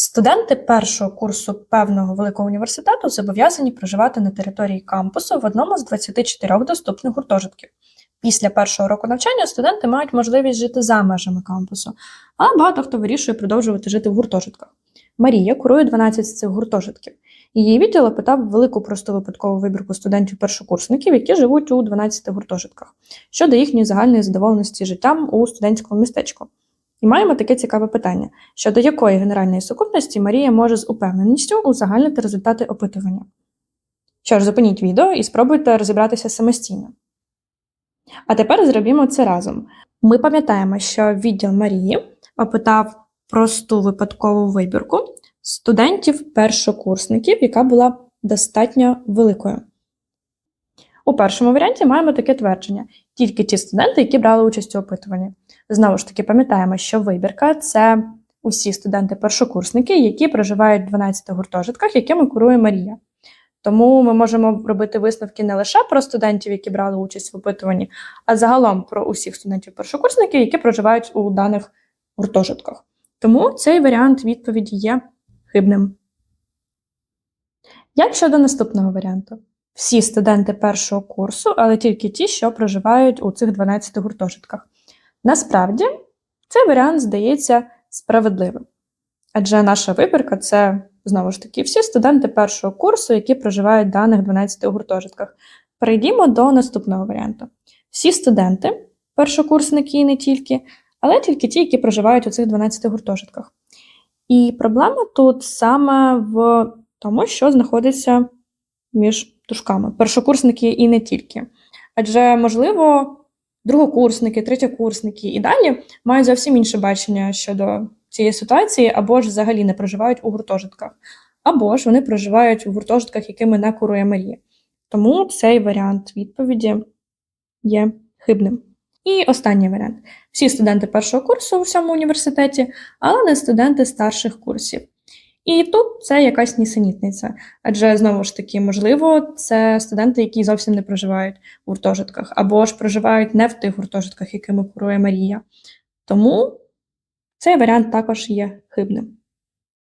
Студенти першого курсу певного великого університету зобов'язані проживати на території кампусу в одному з 24 доступних гуртожитків. Після першого року навчання студенти мають можливість жити за межами кампусу, а багато хто вирішує продовжувати жити в гуртожитках. Марія курує 12 з цих гуртожитків. Її відділ опитав велику просту випадкову вибірку студентів-першокурсників, які живуть у 12 гуртожитках, щодо їхньої загальної задоволеності життям у студентському містечку. І маємо таке цікаве питання: щодо якої генеральної сукупності Марія може з упевненістю узагальнити результати опитування. Що ж, зупиніть відео і спробуйте розібратися самостійно. А тепер зробімо це разом. Ми пам'ятаємо, що відділ Марії опитав просту випадкову вибірку студентів-першокурсників, яка була достатньо великою. У першому варіанті маємо таке твердження: тільки ті студенти, які брали участь у опитуванні. Знову ж таки, пам'ятаємо, що вибірка це усі студенти-першокурсники, які проживають в 12 гуртожитках, якими курує Марія. Тому ми можемо робити висновки не лише про студентів, які брали участь в опитуванні, а загалом про усіх студентів-першокурсників, які проживають у даних гуртожитках. Тому цей варіант відповіді є хибним. Як щодо наступного варіанту? Всі студенти першого курсу, але тільки ті, що проживають у цих 12 гуртожитках. Насправді, цей варіант здається справедливим. Адже наша вибірка це, знову ж таки, всі студенти першого курсу, які проживають в даних 12 гуртожитках. Перейдімо до наступного варіанту. Всі студенти, першокурсники і не тільки, але тільки ті, які проживають у цих 12 гуртожитках. І проблема тут саме в тому, що знаходиться між дужками. Першокурсники і не тільки. Адже, можливо, другокурсники, третьокурсники і далі мають зовсім інше бачення щодо цієї ситуації, або ж взагалі не проживають у гуртожитках, або ж вони проживають у гуртожитках, якими не курує Марія. Тому цей варіант відповіді є хибним. І останній варіант: всі студенти першого курсу у всьому університеті, але не студенти старших курсів. І тут це якась нісенітниця. Адже знову ж таки, можливо, це студенти, які зовсім не проживають в гуртожитках, або ж проживають не в тих гуртожитках, якими курує Марія. Тому цей варіант також є хибним.